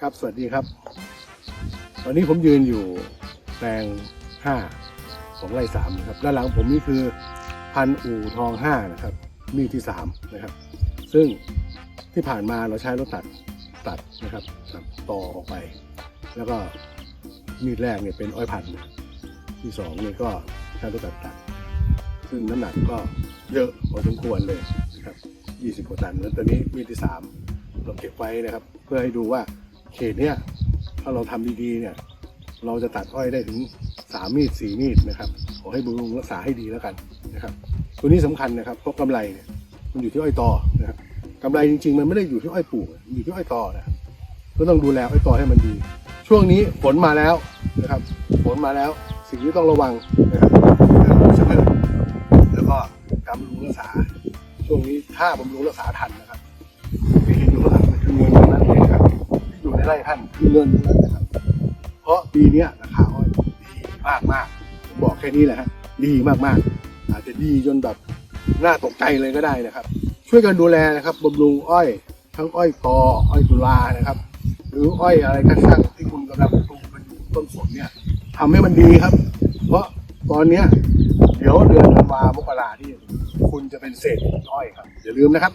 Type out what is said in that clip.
ครับ สวัสดีครับวันนี้ผมยืนอยู่แปลงห้าของไร่สามนะครับ ด้านหลังผมนี่คือพันอู่ทองห้านะครับ มีดที่สามนะครับ ซึ่งที่ผ่านมาเราใช้รถตัดตัดนะครับตัดต่อออกไป แล้วก็มีดแรกเนี่ยเป็นอ้อยพันที่สองนี่ก็ใช้รถตัดตัด ซึ่งน้ำหนักก็เยอะพอสมควรเลยนะครับ 20กว่าตันแล้วตอนนี้มีดที่สามเราเก็บไว้นะครับ เพื่อให้ดูว่า เขตเนี้ยถ้าเราทำดีๆเนี่ยเราจะตัดอ้อยได้ถึงสามมีดสี่มีดนะครับขอให้บำรุงรักษาให้ดีแล้วกันนะครับ ตัวนี้สำคัญนะครับเพราะกำไรเนี่ยมันอยู่ที่อ้อยตอนะครับกำไรจริง ๆ มันไม่ได้อยู่ที่อ้อยปลูกอยู่ที่อ้อยตอนะครับก็ต้องดูแลอ้อยตอให้มันดี ช่วงนี้ฝนมาแล้วนะครับฝนมาแล้วสิ่งที่ต้องระวังนะครับเรื่องของเชื้อเพลิงแล้วก็การบำรุงรักษา ช่วงนี้ถ้าบำรุงรักษาทันนะครับ ไร่ท่านคือเงินทั้งนั้นนะครับ เพราะปีนี้ราคาอ้อยดีมากมากผมบอกแค่นี้แหละฮะดีมากมากๆอาจจะดีจนแบบน่าตกใจเลยก็ได้นะครับ ช่วยกันดูแลนะครับบำรุงอ้อย ทั้งอ้อยตออ้อยตุลานะครับ หรืออ้อยอะไรก็ช่างที่คุณกำลังปลูกกันอยู่ต้นสนเนี่ยทำให้มันดีครับ เพราะตอนเนี้ยเดี๋ยวเดือนธันวามกราที่คุณจะเป็นเศษอ้อยครับอย่าลืมนะครับ